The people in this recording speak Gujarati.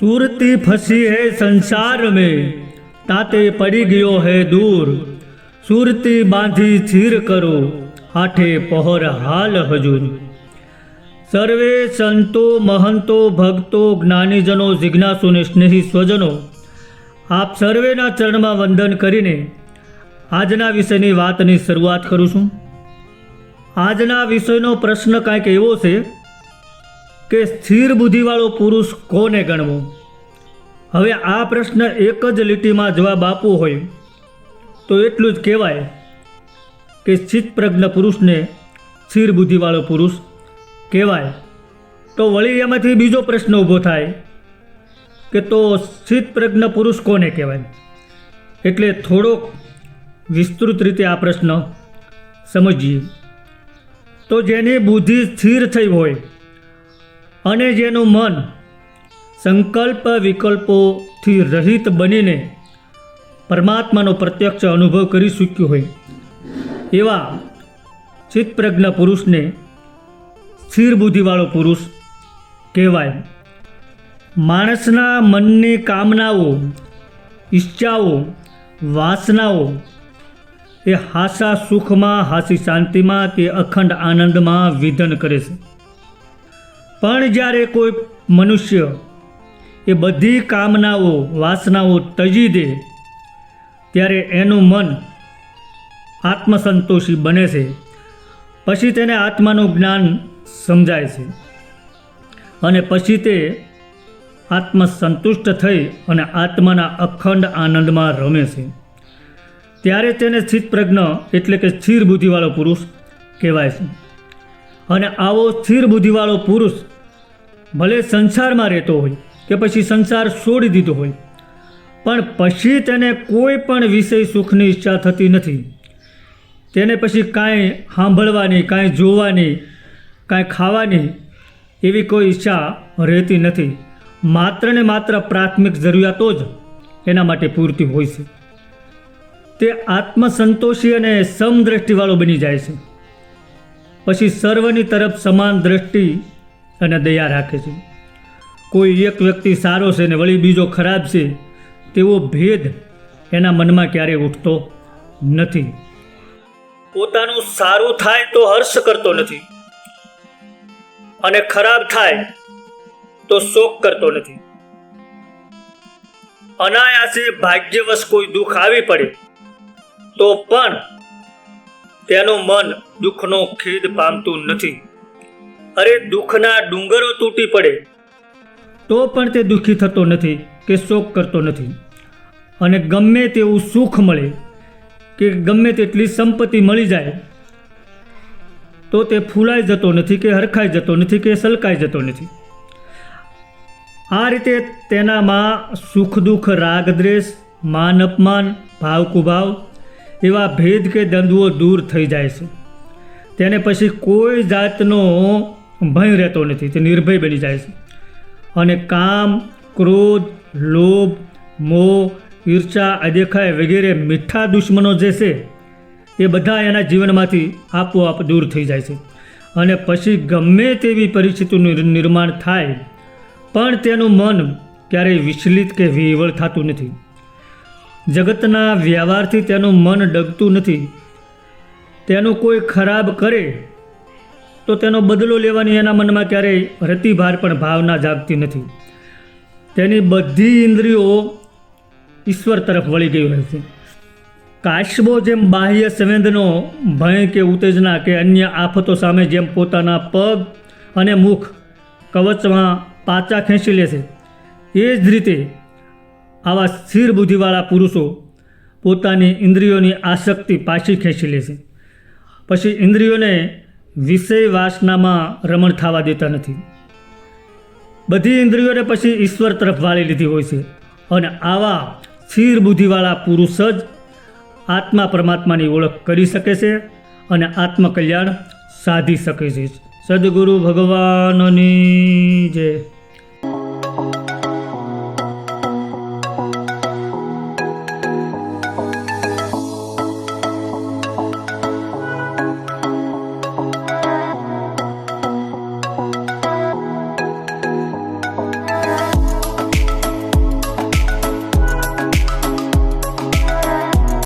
સુરતી ફસી હે સંસાર મેં, તાતે પડી ગયો હે દૂર. સુરતી બાંધી છીર કરો હાઠે પહોર હાલ હજુર. સર્વે સંતો, મહંતો, ભક્તો, જ્ઞાનીજનો, જિજ્ઞાસુ ને સ્નેહી સ્વજનો, આપ સર્વેના ચરણમાં વંદન કરીને આજના વિષયની વાતની શરૂઆત કરું છું. આજના વિષયનો પ્રશ્ન કાંઈક એવો છે કે સ્થિર બુદ્ધિવાળો પુરુષ કોને ગણવો? હવે આ પ્રશ્ન એક જ લીટીમાં જવાબ આપવો હોય તો એટલું જ કહેવાય કે સ્થિત પ્રજ્ઞ પુરુષને સ્થિર બુદ્ધિવાળો પુરુષ કહેવાય. તો વળી એમાંથી બીજો પ્રશ્ન ઊભો થાય કે તો સ્થિત પ્રજ્ઞ પુરુષ કોને કહેવાય? એટલે થોડોક વિસ્તૃત રીતે આ પ્રશ્ન સમજીએ. તો જેની બુદ્ધિ સ્થિર થઈ હોય અને જેનું મન સંકલ્પ વિકલ્પોથી રહિત બનીને પરમાત્માનો પ્રત્યક્ષ અનુભવ કરી ચૂક્યું હોય, એવા ચિત્તપ્રજ્ઞ પુરુષને સ્થિર બુદ્ધિવાળો પુરુષ કહેવાય. માણસના મનની કામનાઓ, ઈચ્છાઓ, વાસનાઓ એ હાસા સુખમાં, હાસી શાંતિમાં કે અખંડ આનંદમાં વિધન કરે છે. પણ જ્યારે કોઈ મનુષ્ય એ બધી કામનાઓ, વાસનાઓ તજી દે, ત્યારે એનું મન આત્મસંતોષી બને છે. પછી તેને આત્માનું જ્ઞાન સમજાય છે. અને પછી તે આત્મસંતુષ્ટ થઈ અને આત્માના અખંડ આનંદમાં રમે છે. ત્યારે તેને સ્થિતપ્રજ્ઞ એટલે કે સ્થિર બુદ્ધિવાળો પુરુષ કહેવાય છે. અને આવો સ્થિર બુદ્ધિવાળો પુરુષ ભલે સંસારમાં રહેતો હોય કે પછી સંસાર છોડી દીધો હોય, પણ પછી તેને કોઈ પણ વિષય સુખની ઈચ્છા થતી નથી. તેને પછી કાંઈ સાંભળવાની, કાંઈ જોવાની, કાંઈ ખાવાની એવી કોઈ ઈચ્છા રહેતી નથી. માત્ર ને માત્ર પ્રાથમિક જરૂરિયાતો જ એના માટે પૂરતી હોય છે. તે આત્મસંતોષી અને સમદ્રષ્ટિવાળો બની જાય છે. પછી સર્વની તરફ સમાન દ્રષ્ટિ અને દયા રાખે છે. કોઈ એક વ્યક્તિ સારો છે ને વળી બીજો ખરાબ છે, તેવો ભેદ એના મનમાં ક્યારેય ઉઠતો નથી. પોતાનું સારું થાય તો હર્ષ કરતો નથી. અને ખરાબ થાય તો શોક કરતો નથી. અનાયાસે ભાગ્યવશ કોઈ દુઃખ આવી પડે, તો પણ તેનું મન દુઃખનો ખેદ પામતું નથી. અરે દુઃખના ડુંગરો તૂટી પડે. તો પણ તે દુઃખી થતો નથી કે શોક કરતો નથી. અને ગમે તેવું સુખ મળે, કે ગમે તેટલી સંપત્તિ મળી જાય, તો તે ફૂલાઈ જતો નથી કે હરખાઈ જતો નથી કે સલકાઈ જતો નથી. આ રીતે તેનામાં સુખ દુઃખ, રાગ દ્વેષ, માન અપમાન, ભાવ કુભાવ એવા ભેદ કે દ્વંદ્વો દૂર થઈ જાય છે. તેને પછી કોઈ જાતનો ભય રહેતો નથી, તે નિર્ભય બની જાય છે. અને કામ, ક્રોધ, લોભ, મોહ, ઈર્ષા, અદેખાય વગેરે મીઠા દુશ્મનો જે છે, એ બધા એના જીવનમાંથી આપોઆપ દૂર થઈ જાય છે. અને પછી ગમે તેવી પરિસ્થિતિનું નિર્માણ થાય, પણ તેનું મન ક્યારેય વિચલિત કે વિવળ થતું નથી. જગતના વ્યવહારથી તેનું મન ડગતું નથી. તેનું કોઈ ખરાબ કરે તો તેનો બદલો લેવાની એના મનમાં ક્યારેય રતિભાર પણ ભાવના જાગતી નથી. તેની બધી ઇન્દ્રિયો ઈશ્વર તરફ વળી ગઈ હોય છે. કાશ્બો જેમ બાહ્ય સંવેદનો, ભય કે ઉત્તેજના કે અન્ય આફતો સામે જેમ પોતાના પગ અને મુખ કવચમાં પાચા ખેંચી લે છે, એ જ રીતે આવા સ્થિર બુદ્ધિવાળા પુરુષો પોતાની ઇન્દ્રિયોની આસક્તિ પાછી ખેંચી લે છે. પછી ઇન્દ્રિયોને વિષય વાસનામાં રમણ થવા દેતા નથી. બધી ઇન્દ્રિયોને પછી ઈશ્વર તરફ વાળી લીધી હોય છે અને આવા સ્થિર બુદ્ધિવાળા પુરુષ જ આત્મા પરમાત્માની ઓળખ કરી શકે છે અને આત્મકલ્યાણ સાધી શકે છે. સદગુરુ ભગવાનની જય.